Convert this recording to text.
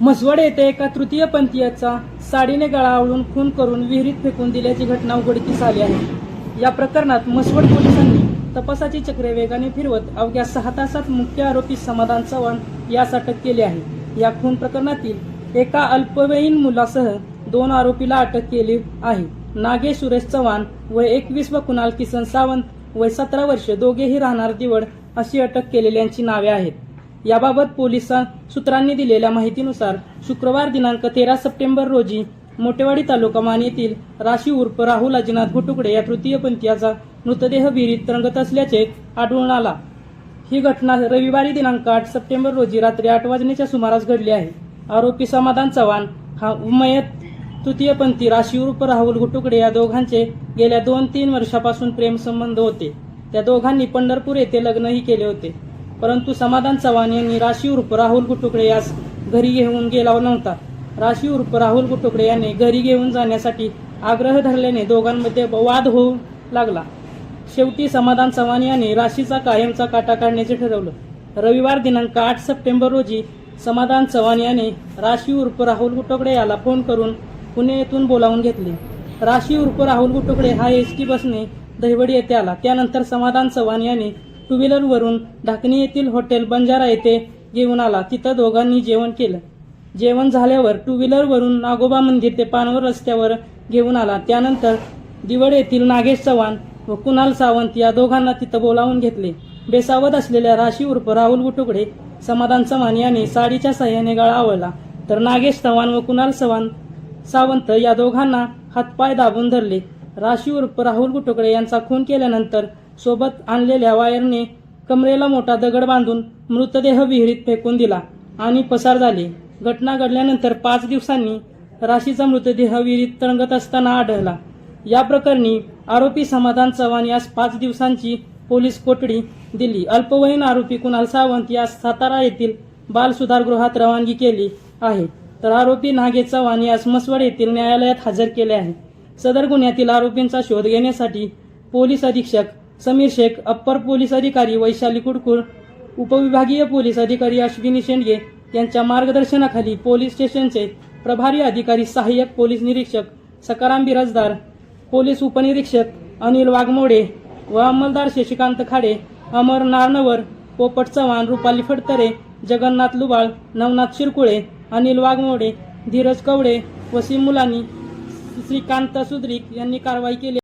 म्हसवड येथे एका तृतीयपंथीयाचा साडीने गळा आवळून खून करून विहिरीत फेकून दिल्याची घटना उघडकीस आली आहे. या प्रकरणात म्हसवड पोलिसांनी तपासाची चक्रे वेगाने फिरवत अवघ्या सहा तासात मुख्य आरोपी समाधान चव्हाण यास अटक केली आहे. या खून प्रकरणातील एका अल्पवयीन मुलासह दोन आरोपीला अटक केली आहे. नागेश सुरेश चव्हाण व एकवीस व कुणाल किसन सावंत वय सतरा वर्ष दोघेही राहणार दिवड अशी अटक केलेल्यांची नावे आहेत. याबाबत पोलीस सूत्रांनी दिलेल्या माहितीनुसार शुक्रवार दिनांक तेरा सप्टेंबर रोजी मोटेवाडी तालुका मान येथील राशी उर्फ राहुल अजिनाथ घोटुकडे या तृतीयपंथीयाचा मृतदेह विहिरीत रंगत असल्याचे आढळून आला. ही घटना रविवारी दिनांक आठ सप्टेंबर रोजी रात्री आठ वाजण्याच्या सुमारास घडली आहे. आरोपी समाधान चव्हाण हा उमयत तृतीयपंथी राशी उर्फ राहुल घुटुकडे या दोघांचे गेल्या दोन तीन वर्षापासून प्रेमसंबंध होते. त्या दोघांनी पंढरपूर येथे लग्नही केले होते. परंतु समाधान चव्हाण यांनी राशी उर्फ राहुल गुटुकडे यास घरी घेऊन गेला नव्हता. राशी उर्फ राहुल गुटुकडे यांनी घरी घेऊन जाण्यासाठी आग्रह धरल्याने दोघांमध्ये वाद होऊ लागला. शेवटी समाधान चव्हाण यांनी राशीचा कायमचा काटा काढण्याचे ठरवलं. रविवार दिनांक आठ सप्टेंबर रोजी समाधान चव्हाण याने राशी उर्फ राहुल गुटोकडे याला फोन करून पुणे येथून बोलावून घेतले. राशी उर्फ राहुल गुटोकडे हा एस टी बसने दहिवडी येथे आला. त्यानंतर समाधान चव्हाण यांनी टू व्हीलरवरून ढाकणी येथील हॉटेल बंजारा येथे घेऊन आला. तिथं दोघांनी जेवण केलं. जेवण झाल्यावर टू व्हीलरवरून नागोबा मंदिर ते पानवर रस्त्यावर घेऊन आला. त्यानंतर दिवड येथील नागेश चव्हाण व कुणाल सावंत या दोघांना तिथं बोलावून घेतले. बेसावत असलेल्या राशी उर्फ राहुल गुटुकडे समाधान चव्हाण याने साडीच्या सहाय्याने गळा आवळला. तर नागेश चव्हाण व कुणाल चव्हाण सावंत या दोघांना हातपाय दाबून धरले. राशी उर्फ राहुल गुटुकडे यांचा खून केल्यानंतर सोबत आणलेल्या वायरने कमरेला मोठा दगड बांधून मृतदेह विहिरीत फेकून दिला आणि पसार झाले. घटना घडल्यानंतर पाच दिवसांनी राशीचा मृतदेह विहिरीत तरंगत असताना आढळला. या प्रकरणी आरोपी समाधान चव्हाण यास पाच दिवसांची पोलीस कोठडी दिली. अल्पवयीन आरोपी कुणाल सावंत यास सातारा येथील बाल सुधारगृहात रवानगी केली आहे. तर आरोपी नागे चव्हाण यास मसवड येथील न्यायालयात हजर केले आहे. सदर गुन्ह्यातील आरोपींचा शोध घेण्यासाठी पोलीस अधीक्षक समीर शेख अप्पर पोलीस अधिकारी वैशाली कुडकुळ उपविभागीय पोलीस अधिकारी अश्विनी शेंडगे यांच्या मार्गदर्शनाखाली पोलीस स्टेशनचे प्रभारी अधिकारी सहाय्यक पोलीस निरीक्षक सकाराम बिराजदार पोलीस उपनिरीक्षक अनिल वाघमोडे व अंमलदार शशिकांत खाडे अमर नारनवर पोपट चव्हाण रुपाली फडतरे जगन्नाथ लुबाळ नवनाथ शिरकुळे अनिल वाघमोडे धीरज कवडे वसीम मुलानी श्रीकांत सुद्रिक यांनी कारवाई केली.